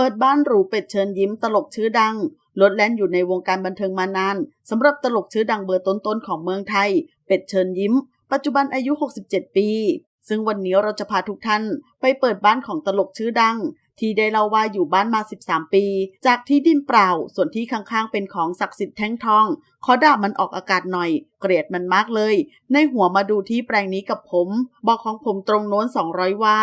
เปิดบ้านหรูเป็ดเชิญยิ้มตลกชื่อดังลดแล่นอยู่ในวงการบันเทิงมานานสำหรับตลกชื่อดังเบอร์ต้นๆของเมืองไทย เป็ดเชิญยิ้ม ปัจจุบันอายุ 67 ปี ซึ่งวันนี้เราจะพาทุกท่านไปเปิดบ้านของตลกชื่อดัง ที่ได้เล่าว่าอยู่บ้านมา 13 ปี จากที่ดินเปล่า ส่วนที่ข้างๆเป็นของศักดิ์สิทธิ์แท่งทอง ขอด่ามันออกอากาศหน่อย เกลียดมันมากเลย ในหัวมาดูที่แปลงนี้กับผม บอกของผมตรงโน้น 200 ว่า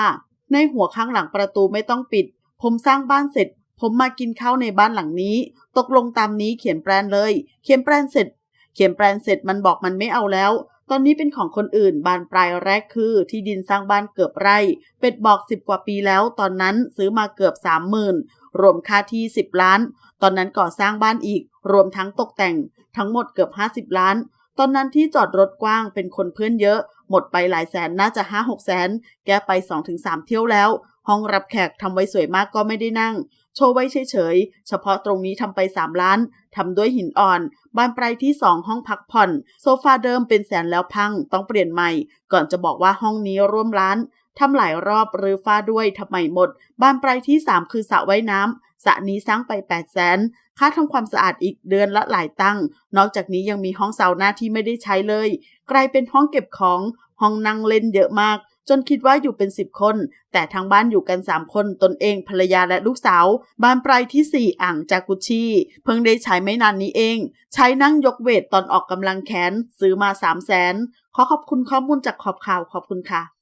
ในหัวข้างหลังประตูไม่ต้องปิด ผมสร้างบ้านเสร็จ ผมมากินข้าวในบ้านหลังนี้ ตกลงตามนี้เขียนแปลนเลย เขียนแปลนเสร็จ เขียนแปลนเสร็จมันบอกมันไม่เอาแล้ว ตอนนี้เป็นของคนอื่น บานปลายแรกคือ ที่ดินสร้างบ้านเกือบไร่ เป็ดบอกสิบกว่าปีแล้ว ตอนนั้นซื้อมาเกือบสามหมื่นรวมค่าที่สิบล้าน ตอนนั้นก่อสร้างบ้านอีก รวมทั้งตกแต่ง ทั้งหมดเกือบห้าสิบล้านตอนนั้นที่จอดรถกว้างเป็นคนเพื่อนเยอะ หมดไปหลายแสนน่าจะห้าหกแสน แกไปสองถึงสามเที่ยวแล้ว ห้องรับแขกทำไว้สวยมากก็ไม่ได้นั่ง โชว์ไว้เฉยๆ เฉพาะตรงนี้ทำไป 3 ล้าน ทำด้วยหินอ่อน บานปลายที่ 2 ห้องพักผ่อน โซฟาเดิมเป็นแสนแล้วพัง ต้องเปลี่ยนใหม่ ก่อนจะบอกว่าห้องนี้ร่วมล้าน ทำหลายรอบรื้อฟ้าด้วยทำไมหมด บานปลายที่ 3 คือสระว่ายน้ำสระนี้สร้างไป 8 0 0แสนค่าทำความสะอาดอีกเดือนละหลายตังนอกจากนี้ยังมีห้องซาวน่าที่ไม่ได้ใช้เลย กลายเป็นห้องเก็บของ ห้องนั่งเล่นเยอะมาก จนคิดว่าอยู่เป็นสิบคน แต่ทางบ้านอยู่กันสามคนตนเองภรรยาและลูกสาว บ้านปลายที่สี่อ่างจากุชีเพิ่งได้ใช้ไม่นานนี้เอง ใช้นั่งยกเวทตอนออกกำลังแขน ซื้อมาสามแสนขอขอบคุณข้อมูลจากขอบข่าวขอบคุณค่ะ